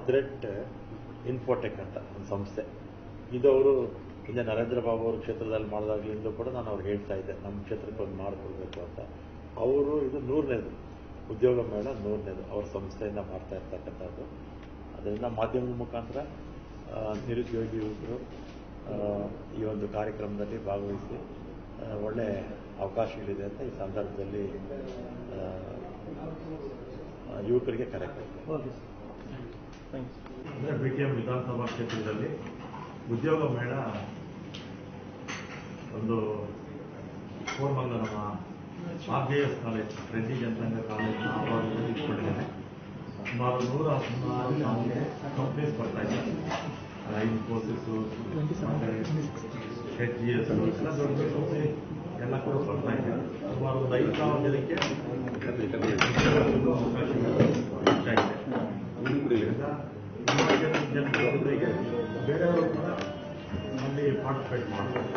ಅದ್ರೆಟ್ Infotech ಅಂತ ಒಂದು ಸಂಸ್ಥೆ. ಇದು ಅವರು ಹಿಂದೆ ನರೇಂದ್ರ ಬಾಬು ಅವ್ರ ಕ್ಷೇತ್ರದಲ್ಲಿ ಮಾಡಿದಾಗಲಿಂದ ಕೂಡ ನಾನು ಅವ್ರು ಹೇಳ್ತಾ ಇದ್ದೆ, ನಮ್ಮ ಕ್ಷೇತ್ರಕ್ಕೆ ಒಂದು ಮಾಡಿಕೊಡ್ಬೇಕು ಅಂತ. ಅವರು ಇದು ನೂರನೇದು, ಉದ್ಯೋಗ ಮೇಳ ನೂರನೇದು ಅವ್ರ ಸಂಸ್ಥೆಯಿಂದ ಮಾಡ್ತಾ ಇರ್ತಕ್ಕಂಥದ್ದು. ಅದರಿಂದ ಮಾಧ್ಯಮದ ಮುಖಾಂತರ ನಿರುದ್ಯೋಗಿ ಯುವಕರು ಈ ಒಂದು ಕಾರ್ಯಕ್ರಮದಲ್ಲಿ ಭಾಗವಹಿಸಿ ಒಳ್ಳೆ ಅವಕಾಶಗಳಿದೆ ಅಂತ ಈ ಸಂದರ್ಭದಲ್ಲಿ ಯುವಕರಿಗೆ ಕರೆ ಥ್ಯಾಂಕ್ಸ್ ಅಂದರೆ ಬಿ ಟಿ ಎಂ ವಿಧಾನಸಭಾ ಕ್ಷೇತ್ರದಲ್ಲಿ ಉದ್ಯೋಗ ಮೇಳ ಒಂದು ಕೋರ್ಮಂಗಲ ನಮ್ಮ R J S college Reddy Janasangha ಕಾಲೇಜಿನ ಆವರಣದಲ್ಲಿ ಇಟ್ಕೊಂಡಿದ್ದೇನೆ ಸುಮಾರು ನೂರ ಹದಿನಾರು ಕಂಪ್ನೀಸ್ ಬರ್ತಾ ಇದ್ದಾರೆ ಇನ್ಫೋಸಿಸು ಹೆಚ್ ಜಿ ಎಸ್ ಎಲ್ಲ ದೊಡ್ಡ ದೊಡ್ಡ ಕಂಪ್ನಿ ಎಲ್ಲ ಕೂಡ ಬರ್ತಾ ಇದೆ ಸುಮಾರು ಒಂದು ಐದು ಸಾವಿರ ಜನಕ್ಕೆ ಅವಕಾಶಗಳು ಪಾರ್ಟಿಸಿಪೇಟ್ ಮಾಡ್ತಾರೆ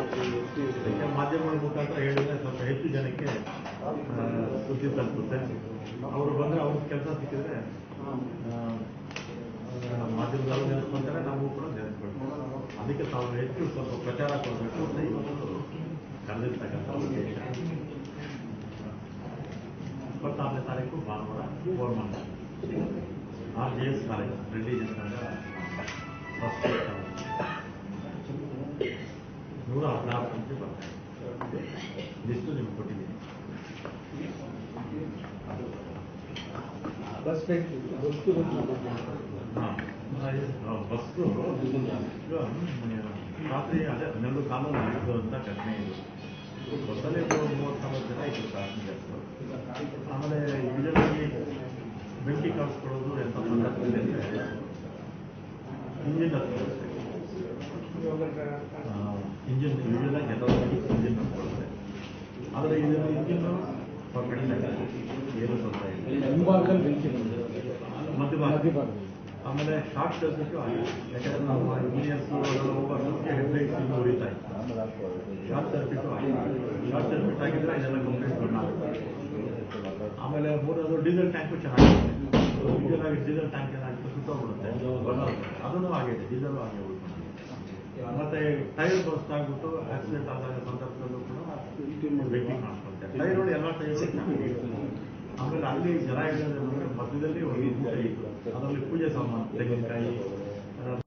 ಇದಕ್ಕೆ ಮಾಧ್ಯಮಗಳ ಮುಖಾಂತರ ಹೇಳಿದ್ರೆ ಸ್ವಲ್ಪ ಹೆಚ್ಚು ಜನಕ್ಕೆ ಆ, ಸುದ್ದಿ ತಲುಪುತ್ತೆ ಅವರು ಬಂದರೆ ಅವ್ರಿಗೆ ಕೆಲಸ ಸಿಕ್ಕಿದ್ರೆ ಆ, ನಮ್ಮ ಮಾಧ್ಯಮದಲ್ಲೂ ನೆನೆಸ್ಕೊಂತಾರೆ ನಮಗೂ ಕೂಡ ನೆನೆಸ್ಕೊಳ್ತಾರೆ ಅದಕ್ಕೆ ತಾವು ಹೆಚ್ಚು ಸ್ವಲ್ಪ ಪ್ರಚಾರ ಕೊಡಬೇಕು ಅಂತ ಇವತ್ತು ಕರೆದಿರ್ತಕ್ಕಂಥ ಉದ್ದೇಶ ಇಪ್ಪತ್ತಾರನೇ ತಾರೀಕು ಭಾನುವಾರ ಗೋರ್ಮಂಡ R J S college Reddy Janasangha first ನೂರ ಹದಿನಾರು ಕಂಪ್ನಿ ಬರ್ತಾರೆ ಲಿಸ್ಟು ನಿಮ್ಗೆ ಕೊಟ್ಟಿದ್ದೀನಿ. ಬಸ್ ಬಸ್ಸು ರಾತ್ರಿ ಅದೇ ಹನ್ನೆರಡು ಕಾಮನ್ ಆಗಿದ್ದು ಅಂತ ಘಟನೆ ಇದು. ಬಸ್ಸಲ್ಲಿ ಮೂವತ್ತು ಸಾವಿರ ಜನ ಇದ್ರು ಪ್ಯಾಸೆಂಜರ್ಸ್ ಆಮೇಲೆ ಯೂಶಲಾಗಿ ಬೆಂಕಿ ಕಾಣಿಸ್ಕೊಳ್ಳೋದು ಎಂಥ ಸಂದರ್ಭದಲ್ಲಿ ಇಂಜಿನ್ ಹತ್ಕೊಳ್ಳುತ್ತೆ ಇಂಜಿನ್ ಯೂಶಲಾಗಿ ಎಲ್ಲರಿಗೂ ಇಂಜಿನ್ ಹತ್ಕೊಳ್ಳುತ್ತೆ ಆದರೆ ಇದು ಇಂಜಿನ್ ಪರ್ಫೆಕ್ಟ್ ಏನು ತೊಂದರೆ ಇಲ್ಲ. ಮಧ್ಯಭಾಗ. ಆಮೇಲೆ ಶಾರ್ಟ್ ಸರ್ಕ್ಯೂಟ್ ಆಗಿದೆ. ಯಾಕಂದ್ರೆ ನಮ್ಮ ಇಂಜಿನಿಯರ್ಸ್ ಹೋಗೋದಕ್ಕೆ ಹೆಡ್ಲೈಟ್ಸ್ ಉರಿತಾ ಇತ್ತು ಶಾರ್ಟ್ ಸರ್ಕ್ಯೂಟ್ ಆಗಿದೆ. ಶಾರ್ಟ್ ಸರ್ಕ್ಯೂಟ್ ಆಗಿದ್ರೆ ಇದೆಲ್ಲ ಕಂಪ್ಲೀಟ್ ಬರ್ನ್ ಆಮೇಲೆ ಮೂರನೇದು ಡೀಸೆಲ್ ಟ್ಯಾಂಕು ಚೆನ್ನಾಗಿದೆ. ಯೂಶಲ್ ಆಗಿ ಡೀಸೆಲ್ ಟ್ಯಾಂಕ್ ಏನಾಗುತ್ತೆ ಸುತ್ತೋಗ್ಬಿಡುತ್ತೆ. ಅದನ್ನು ಆಗಿದೆ. ಡೀಸೆಲ್ ಆಗಿ ಹೋಗ್ಬಿಟ್ಟು ಮತ್ತೆ ಟೈರ್ ಬಸ್ಟ್ ಆಗ್ಬಿಟ್ಟು ಆಕ್ಸಿಡೆಂಟ್ ಆದಾಗ ಸಂದರ್ಭದಲ್ಲೂ ಕೂಡ ಟೈರ್ ಎಲ್ಲ ಟೈರ್ ಆಮೇಲೆ ಅಲ್ಲಿ ಜನ ಇರೋದ್ರ ಮಧ್ಯದಲ್ಲಿ ಒಂದು ಅದರಲ್ಲಿ ಪೂಜೆ ಸಾಮಾನು, ತೆಂಗಿನಕಾಯಿ